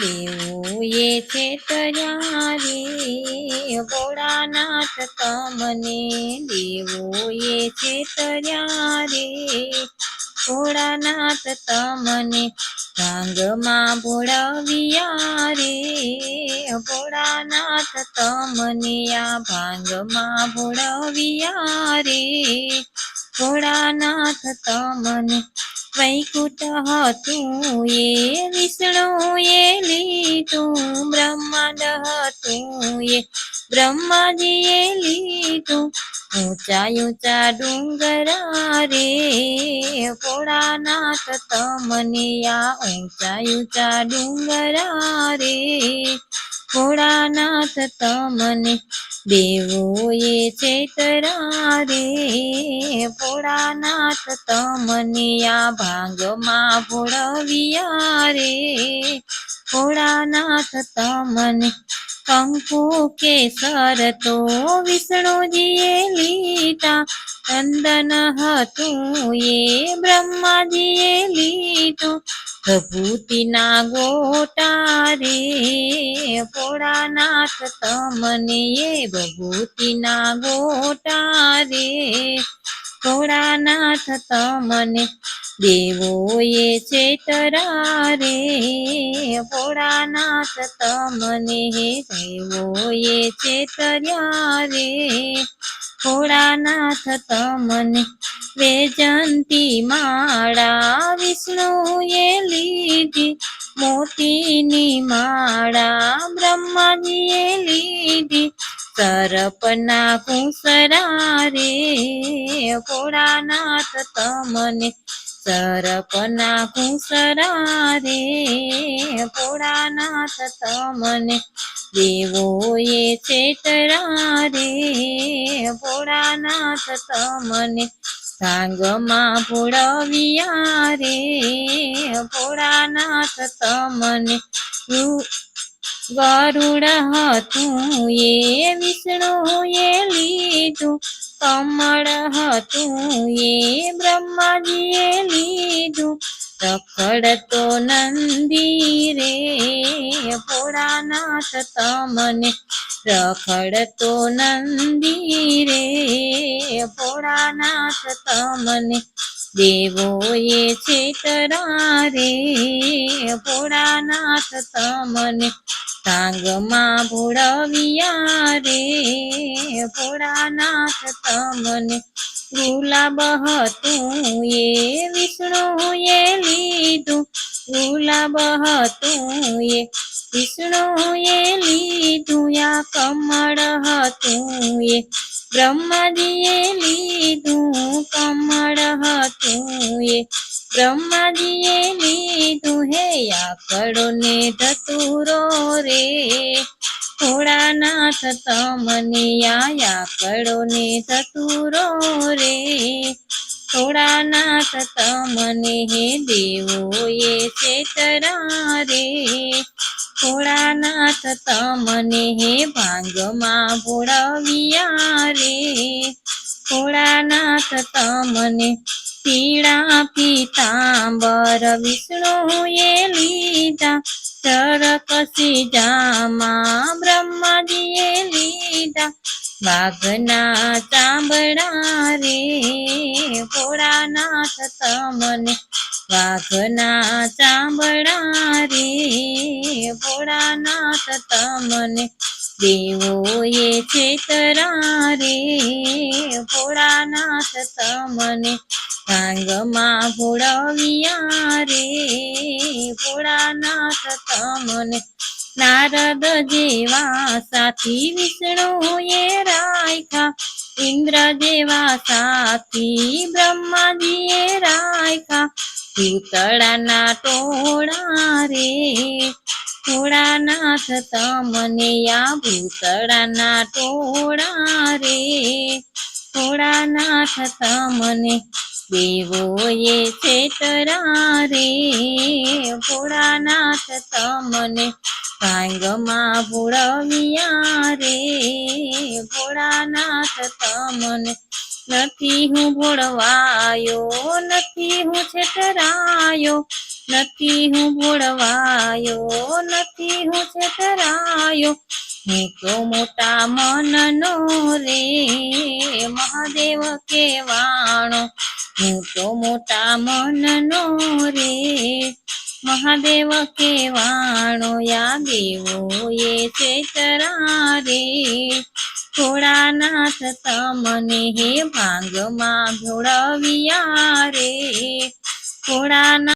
દેવું એ છેતર્યા રે ભોળાનાથ તમને દેવું એ છેતર્યા રે ભોળાનાથ તમને ભાંગમાં ભોળાવિયા રે ભોળાનાથ તમને આ ભાંગમાં ભોળાવિયા રે ભોળાનાથ તમને વૈકુંઠ હતું એ, વિષ્ણુ એ, લીધું, બ્રહ્માંડ હતું એ. બ્રહ્માજીએ લીધું ઊંચા ઊંચા ડુંગરા રે. ભોળાનાથ તમને આ ઊંચા ઊંચા ડુંગરા રે. ભોળાનાથ તમને દેવો એ ચેતરા રે ભોળાનાથ તમને આ ભાંગમાં ભોળવિયા રે. ભોળાનાથ તમને કંકુ, કેસર તો વિષ્ણુજીએ લીધા. ચંદન હતું એ બ્રહ્માજીએ લીધું. ભભૂતિના ગોટા રે ભોળાનાથ તમને એ ભભૂતિના ગોટા રે ભોળાનાથ તમને દેવોએ ચેતરા રે ભોળાનાથ તમને દેવોએ ચેતર્યા રે ભોળાનાથ, તમને વેજંતી માળા, વિષ્ણુએ લીધી, મોતીની માળા, બ્રહ્માજીએ લીધી, સરપના કુસરા રે ભોળાનાથ, તમને સરપના કુસરા રે ભોળાનાથ, તમને દેવો એ ચેતરા રે ભોળાનાથ તમને સાંગમાં ભોળવ્યા રે ભોળાનાથ તમને ગરુડ હતું એ વિષ્ણુએ લીધું, કમળ હતું એ બ્રહ્માજીએ લીધું રખડતો નંદી રે, ભોળાનાથ તમને રખડતો નંદી રે, ભોળાનાથ તમને દેવો એ છેતરા રે, ભોળાનાથ તમને ટાંગમાં ભોળવિયા રે, ભોળાનાથ તમને ગુલાબ હતું એ વિષ્ણુએ લીધું. ગુલાબ હતું એ, વિષ્ણુએ લીધું. આ કમળ હતું એ, બ્રહ્માજીએ લીધું. કમળ હતું એ, બ્રહ્માજીએ લીધું. હે આકડો ને ધતુરો રે, ભોળાનાથ તમને આયા કડો ને ધતુરો રે. ભોળાનાથ તમને હે દેવો એ ચેતરા રે ભોળાનાથ તમને હે ભાંગમાં ભોળવિયા રે ભોળાનાથ તમને પીળા પીતાંબર વિષ્ણુએ લીધા. ચરકસી જામા બ્રહ્માજીએ લીધા. વાઘના ચામડા રે, ભોળાનાથ તમને. વાઘના ચામડા રે, ભોળાનાથ તમને. દેવો એ છેતરા રે, ભોળાનાથ તમને. ભાંગમાં ભોળવિયા રે, ભોળાનાથ તમને. નારદ જેવા સાથી વિષ્ણુએ રાખ્યા ઇન્દ્ર જેવા સાથી બ્રહ્માજીએ રાખ્યા પૂતળાના ટોળા રે ભોળાનાથ તમને આ ભૂતળાના ટોળા રે ભોળાનાથ તમને દેવો એ છેતરા રે ભોળાનાથ તમને ભાંગમાં ભોળવ્યા રે, ભોળાનાથ તમને નથી હું ભોળવાયો, નથી હું છેતરાયો નથી હું ભોળવાયો, નથી હું છેતરાયો હું તો મોટા મનનો રે, મહાદેવ કેવાણો હું તો મોટા મનનો રે, મહાદેવ કેવાણો યા દેવો એ ચેતરા રે ભોળાનાથ, તમને હે ભાંગમાં ભોળવિયા રે. ભોળાનાથ